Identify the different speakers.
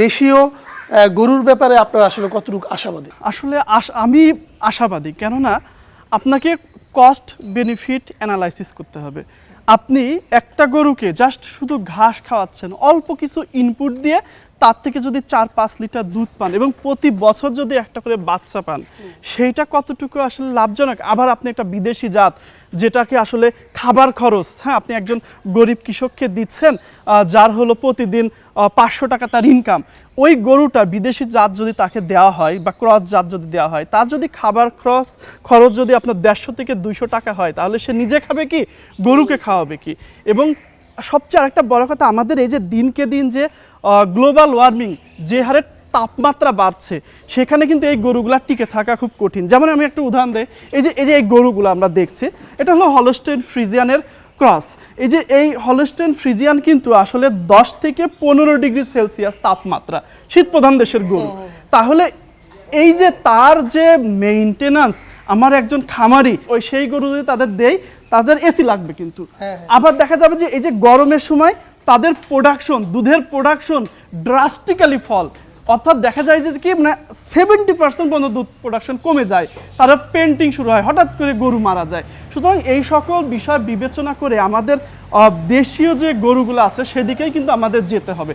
Speaker 1: দেশীয় গরুর ব্যাপারে আপনার আসলে কতটুকু আশাবাদী?
Speaker 2: আসলে আমি আশাবাদী, কেননা আপনাকে কস্ট বেনিফিট অ্যানালাইসিস করতে হবে। আপনি একটা গরুকে জাস্ট শুধু ঘাস খাওয়াচ্ছেন, অল্প কিছু ইনপুট দিয়ে তার থেকে যদি চার পাঁচ লিটার দুধ পান এবং প্রতি বছর যদি একটা করে বাচ্চা পান, সেইটা কতটুকু আসলে লাভজনক? আবার আপনি একটা বিদেশি জাত, যেটাকে আসলে খাবার খরচ হ্যাঁ আপনি একজন গরিব কৃষককে দিচ্ছেন যার হলো প্রতিদিন পাঁচশো টাকা তার ইনকাম ওই গরুটা বিদেশি জাত যদি তাকে দেওয়া হয় বা ক্রস জাত যদি দেওয়া হয়, তার যদি খাবার খরচ খরচ যদি আপনার দেড়শো থেকে দুইশো টাকা হয়, তাহলে সে নিজে খাবে কি? গরুকে খাওয়াবে কি? এবং সবচেয়ে আরেকটা বড় কথা আমাদের এই যে দিনকে দিন যে গ্লোবাল ওয়ার্মিং যে হারে তাপমাত্রা বাড়ছে সেখানে কিন্তু এই গরুগুলা টিকে থাকা খুব কঠিন। যেমন আমি একটা উদাহরণ দেই এই যে এই যে এই গরুগুলো আমরা দেখছি এটা হলো হলস্টেন ফ্রিজিয়ানের ক্রস এই যে এই হলস্টেন ফ্রিজিয়ান কিন্তু আসলে দশ থেকে পনেরো ডিগ্রি সেলসিয়াস তাপমাত্রা শীত প্রধান দেশের গরু। তাহলে এই যে তার যে মেইনটেনেন্স আমার একজন খামারি ওই সেই গরু যদি তাদের দেই তাদের এসি লাগবে কিন্তু।
Speaker 1: হ্যাঁ,
Speaker 2: আবার দেখা যাবে যে এই যে গরমের সময় তাদের প্রোডাকশন দুধের প্রোডাকশন ড্রাস্টিক্যালি ফল অর্থাৎ দেখা যায় যে কি মানে সেভেন্টি পার্সেন্ট পর্যন্ত দুধ প্রোডাকশন কমে যায়। তারা পেন্টিং শুরু হয় হঠাৎ করে গরু মারা যায়। সুতরাং এই সকল বিষয় বিবেচনা করে আমাদের দেশীয় যে গরুগুলো আছে সেদিকেই কিন্তু আমাদের যেতে হবে।